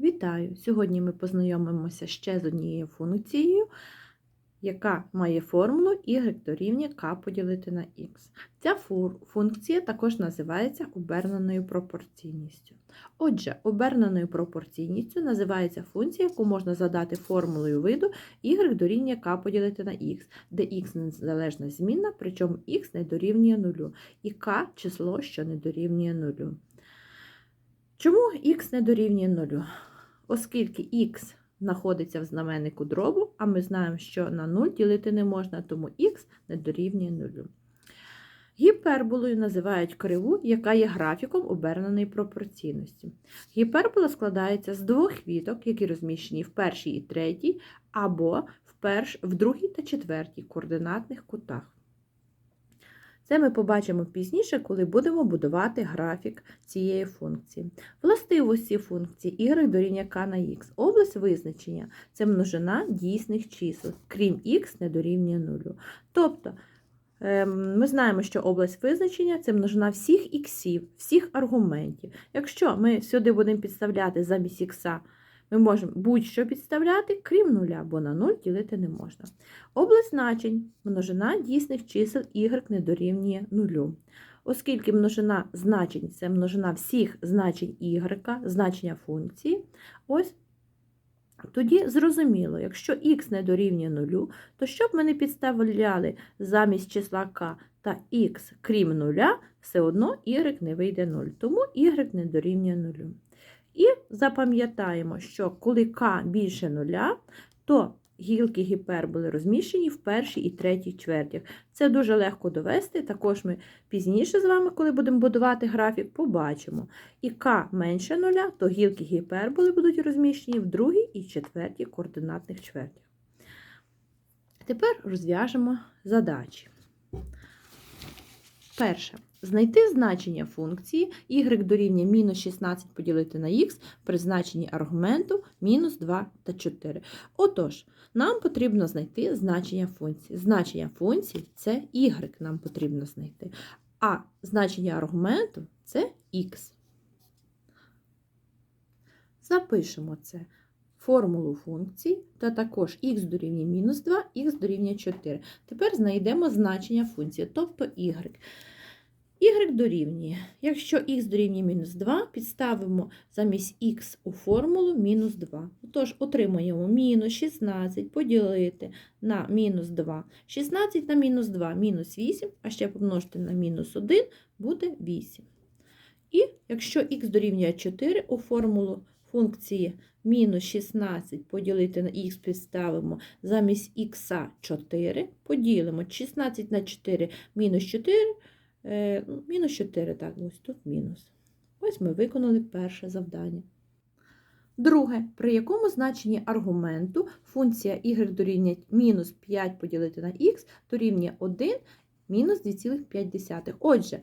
Вітаю! Сьогодні ми познайомимося ще з однією функцією, яка має формулу y дорівнює k поділити на x. Ця функція також називається оберненою пропорційністю. Отже, оберненою пропорційністю називається функція, яку можна задати формулою виду y дорівнює k поділити на x, де x незалежна змінна, причому x не дорівнює нулю, і k число, що не дорівнює нулю. Чому х не дорівнює нулю? Оскільки х знаходиться в знаменнику дробу, а ми знаємо, що на 0 ділити не можна, тому х не дорівнює нулю. Гіперболою називають криву, яка є графіком оберненої пропорційності. Гіпербола складається з двох віток, які розміщені в першій і третій, або в, перш, в другій та четвертій координатних кутах. Це ми побачимо пізніше, коли будемо будувати графік цієї функції. Властивості функції y дорівнює k на x. Область визначення це множина дійсних чисел, крім x не дорівнює нулю. Тобто, ем, ми знаємо, що область визначення це множина всіх іксів, всіх аргументів. Якщо ми сюди будемо підставляти замість ікса, ми можемо будь-що підставляти, крім нуля, бо на 0 ділити не можна. Область значень множина дійсних чисел y не дорівнює нулю. Оскільки множина значень це множина всіх значень y, значення функції, ось тоді зрозуміло, якщо х не дорівнює нулю, то щоб ми не підставляли замість числа k та х крім нуля, все одно y не вийде 0, тому y не дорівнює нулю. І запам'ятаємо, що коли k більше нуля, то гілки гіперболи розміщені в першій і третій чвертях. Це дуже легко довести, також ми пізніше з вами, коли будемо будувати графік, побачимо. І k менше нуля, то гілки гіперболи будуть розміщені в другій і четвертій координатних чвертях. Тепер розв'яжемо задачі. Перше. Знайти значення функції y дорівнює мінус 16 поділити на х при значенні аргументу мінус 2 та 4. Отож, нам потрібно знайти значення функції. Значення функції це y нам потрібно знайти, а значення аргументу це х. Запишемо це. Формулу функції, та також х дорівнює мінус 2, х дорівнює 4. Тепер знайдемо значення функції, тобто y. Y дорівнює. Якщо х дорівнює мінус 2, підставимо замість х у формулу мінус 2. Тож отримуємо мінус 16 поділити на мінус 2. 16 на мінус 2 мінус 8, а ще помножити на мінус 1 буде 8. І якщо х дорівнює 4 у формулу функції мінус 16 поділити на х підставимо замість х 4, поділимо 16 на 4 мінус 4. Е, ну, Мінус 4, так, ось тут мінус. Ось ми виконали перше завдання. Друге, при якому значенні аргументу функція y дорівнює мінус 5 поділити на х дорівнює 1 мінус 2,5. Отже,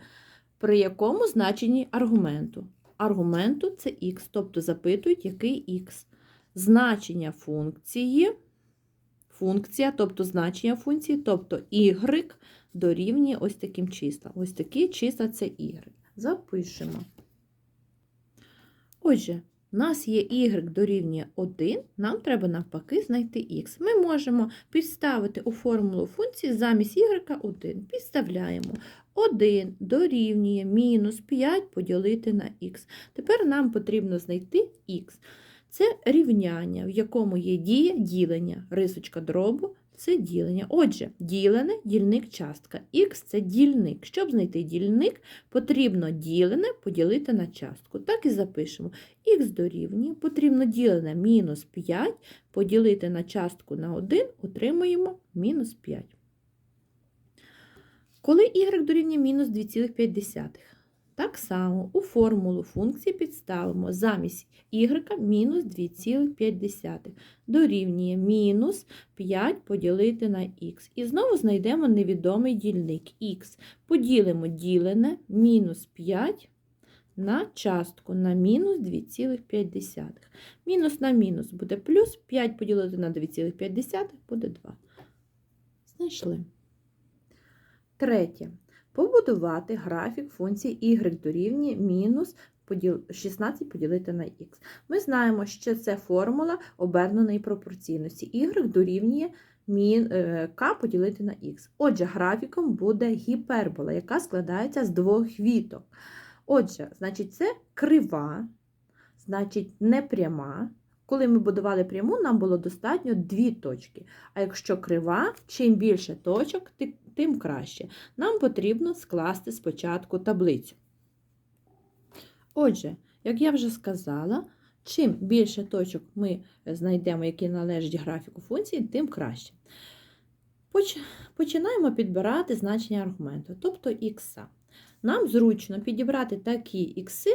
при якому значенні аргументу? Аргументу це х, тобто запитують, який х. Значення функції, функція, тобто значення функції, тобто y дорівнює ось таким числам. Ось такі числа це y. Запишемо. Отже, у нас є y дорівнює 1, нам треба навпаки знайти x. Ми можемо підставити у формулу функції замість y 1. Підставляємо 1 дорівнює мінус 5 поділити на х. Тепер нам потрібно знайти х. Це рівняння, в якому є дія ділення, рисочка дробу це ділення. Отже, ділене дільник частка. Х це дільник. Щоб знайти дільник, потрібно ділене поділити на частку. Так і запишемо. Х дорівнює, потрібно ділене мінус 5 поділити на частку на 1, отримуємо мінус 5. Коли y дорівнює мінус 2,5. Так само у формулу функції підставимо замість y мінус 2,5 дорівнює мінус 5 поділити на х. І знову знайдемо невідомий дільник х. Поділимо ділене мінус 5 на частку на мінус 2,5. Мінус на мінус буде плюс 5 поділити на 2,5 буде 2. Знайшли. Третє. Побудувати графік функції y дорівнює мінус 16 поділити на х. Ми знаємо, що це формула оберненої пропорційності. Y дорівнює е, k поділити на х. Отже, графіком буде гіпербола, яка складається з двох віток. Отже, значить, це крива, значить, не пряма. Коли ми будували пряму, нам було достатньо дві точки. А якщо крива, чим більше точок, тим краще. Нам потрібно скласти спочатку таблицю. Отже, як я вже сказала, чим більше точок ми знайдемо, які належать графіку функції, тим краще. Починаємо підбирати значення аргументу, тобто х. Нам зручно підібрати такі ікси,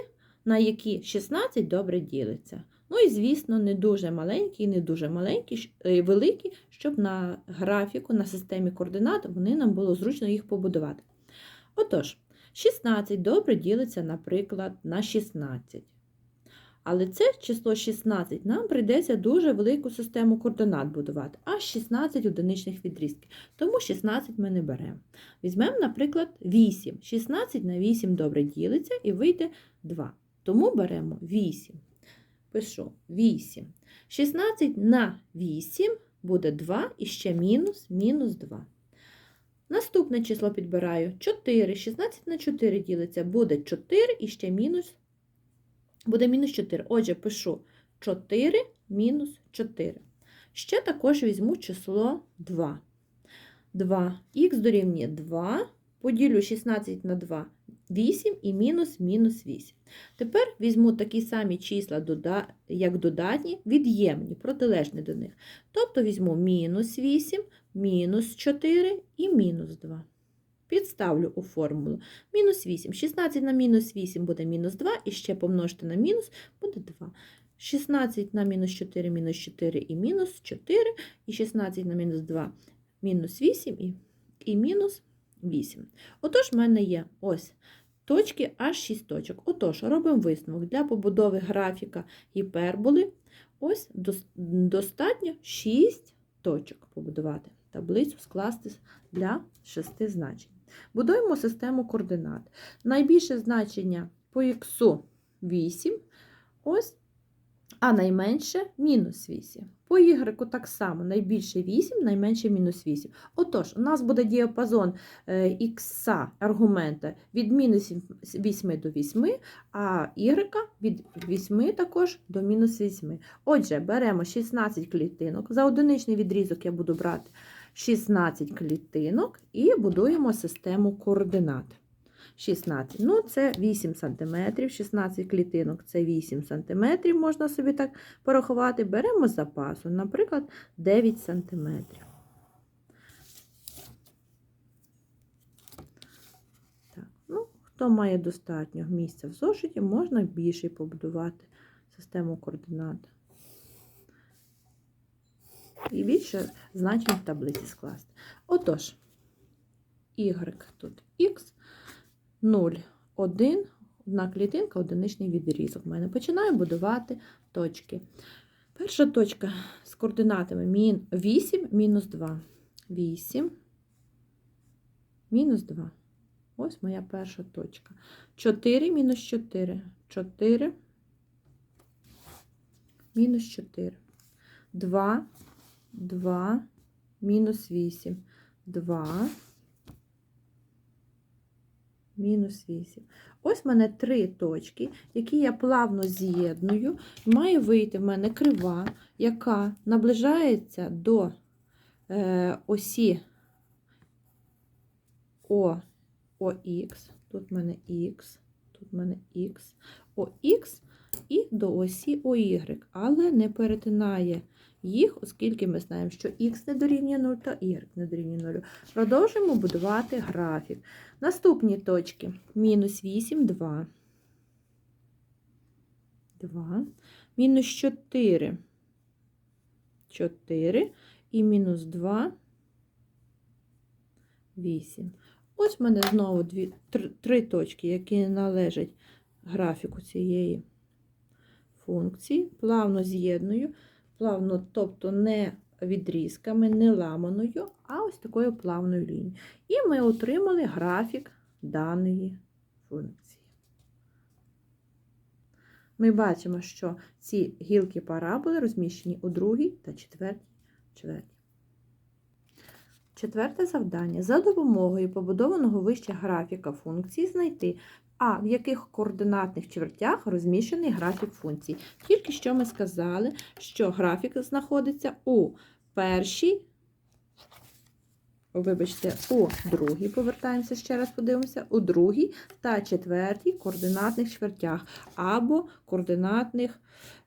на які 16 добре ділиться. Ну і, звісно, не дуже маленькі і не дуже маленькі, е, великі, щоб на графіку, на системі координат вони нам було зручно їх побудувати. Отож, 16 добре ділиться, наприклад, на 16. Але це число 16 нам прийдеться дуже велику систему координат будувати, аж 16 одиничних відрізків. Тому 16 ми не беремо. Візьмемо, наприклад, 8. 16 на 8 добре ділиться і вийде 2. Тому беремо 8. Пишу 8. 16 на 8 буде 2 і ще мінус, мінус 2. Наступне число підбираю 4. 16 на 4 ділиться, буде 4 і ще мінус, буде мінус 4. Отже, пишу 4 мінус 4. Ще також візьму число 2. 2. Х дорівнює 2. Поділю 16 на 2 8 і мінус мінус 8. Тепер візьму такі самі числа, як додатні, від'ємні, протилежні до них. Тобто візьму мінус 8, мінус 4 і мінус 2. Підставлю у формулу. Мінус 8. 16 на мінус 8 буде мінус 2, і ще помножити на мінус буде 2. 16 на мінус 4, мінус 4 і мінус 4, і 16 на мінус 2, мінус 8 і, і мінус 8. Отож, в мене є ось точки аж 6 точок. Отож, робимо висновок для побудови графіка гіперболи. Ось дос- достатньо 6 точок побудувати. Таблицю скласти для 6 значень. Будуємо систему координат. Найбільше значення по х 8, ось, а найменше мінус 8. По y так само найбільше 8, найменше мінус 8. Отож, у нас буде діапазон х аргумента від мінус 8 до 8, а y від 8 також до мінус 8. Отже, беремо 16 клітинок. За одиничний відрізок я буду брати 16 клітинок і будуємо систему координат. 16. Ну, це 8 см, 16 клітинок це 8 см, можна собі так порахувати. Беремо запасу, наприклад, 9 см. Ну, хто має достатньо місця в зошиті, можна більше побудувати систему координат. І більше значень в таблиці скласти. Отож, y тут x, 0, 1, одна клітинка, одиничний відрізок. У мене починаю будувати точки. Перша точка з координатами мін 8, мінус 2. 8, мінус 2. Ось моя перша точка. 4 мінус 4. 4, мінус 4. 2, 2, мінус 8. 2, мінус 8. Ось в мене три точки, які я плавно з'єдную. Має вийти в мене крива, яка наближається до е, осі О, ОХ. Тут в мене Х, тут в мене Х, ОХ і до осі ОY, але не перетинає їх, оскільки ми знаємо, що х не дорівнює 0 та y не дорівнює 0. Продовжуємо будувати графік. Наступні точки. Мінус 8, 2. 2. Мінус 4. 4. І мінус 2. 8. Ось в мене знову дві, три, три точки, які належать графіку цієї функції. Плавно з'єдную. Плавно, тобто не відрізками, не ламаною, а ось такою плавною лінією. І ми отримали графік даної функції. ми бачимо, що ці гілки параболи розміщені у другій та четвертій чверті. Четверте завдання. За допомогою побудованого вище графіка функції знайти, а в яких координатних чвертях розміщений графік функцій. Тільки що ми сказали, що графік знаходиться у першій, вибачте, у другій, повертаємося ще раз, подивимося, у другій та четвертій координатних чвертях або координатних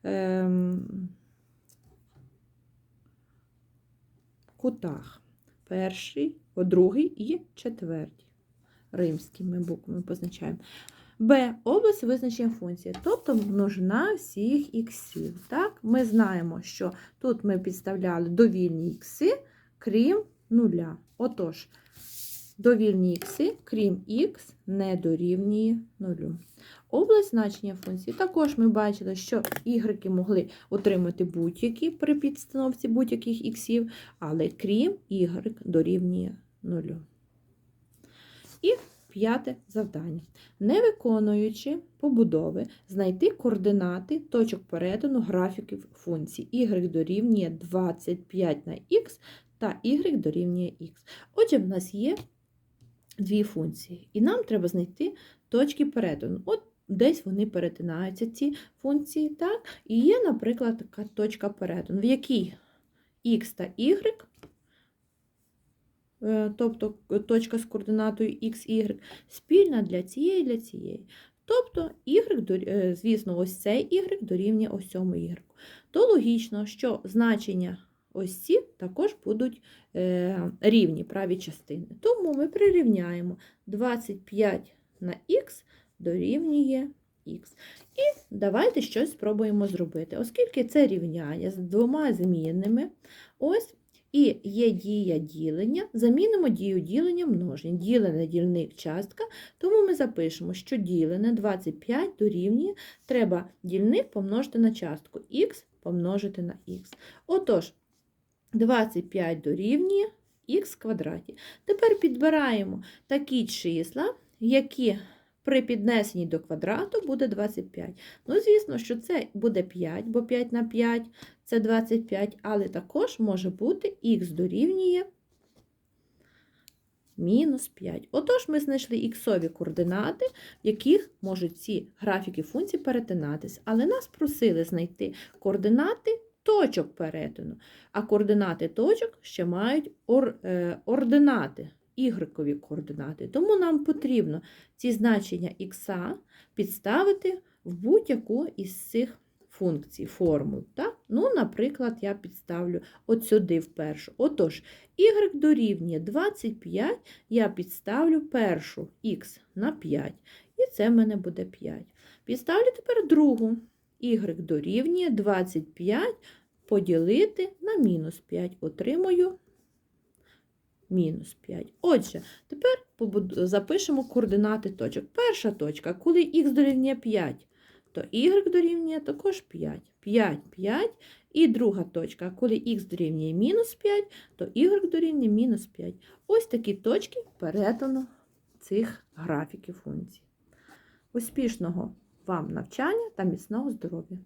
ем, кутах. Перший, другий і четвертій. Римськими буквами позначаємо. Б. Область визначення функції, тобто множина всіх іксів. Так? Ми знаємо, що тут ми підставляли довільні ікси, крім нуля. Отож, довільні ікси, крім х, не дорівнює нулю. Область значення функції. Також ми бачили, що ігреки могли отримати будь-які при підстановці будь-яких іксів, але крім y дорівнює нулю. І п'яте завдання. Не виконуючи побудови, знайти координати точок перетину графіків функцій. y дорівнює 25 на х та y дорівнює х. Отже, в нас є дві функції, і нам треба знайти точки перетину. От десь вони перетинаються, ці функції, так? І є, наприклад, така точка перетину, в якій х та y, тобто точка з координатою x, y, спільна для цієї і для цієї. Тобто, y, е, звісно, ось цей y дорівнює ось цьому y. То логічно, що значення ось ці також будуть е, рівні праві частини. Тому ми прирівняємо 25 на х дорівнює х. І давайте щось спробуємо зробити. Оскільки це рівняння з двома змінними, ось і є дія ділення, замінимо дію ділення множення. Ділене дільник частка, тому ми запишемо, що ділене 25 дорівнює, треба дільник помножити на частку, х помножити на х. Отож, 25 дорівнює х квадраті. Тепер підбираємо такі числа, які при піднесенні до квадрату буде 25. Ну, звісно, що це буде 5, бо 5 на 5 це 25, але також може бути х дорівнює мінус 5. Отож, ми знайшли іксові координати, в яких можуть ці графіки функцій перетинатись. Але нас просили знайти координати точок перетину. А координати точок ще мають е, ординати, ігрекові координати. Тому нам потрібно ці значення х підставити в будь-яку із цих функцій, формул. Так? Ну, наприклад, я підставлю от сюди вперше. Отож, y дорівнює 25, я підставлю першу х на 5. І це в мене буде 5. Підставлю тепер другу. y дорівнює 25 поділити на мінус 5. Отримую мінус 5. Отже, тепер запишемо координати точок. Перша точка, коли х дорівнює 5, то y дорівнює також 5. 5, 5. І друга точка, коли х дорівнює мінус 5, то y дорівнює мінус 5. Ось такі точки перетину цих графіків функцій. Успішного вам навчання та міцного здоров'я!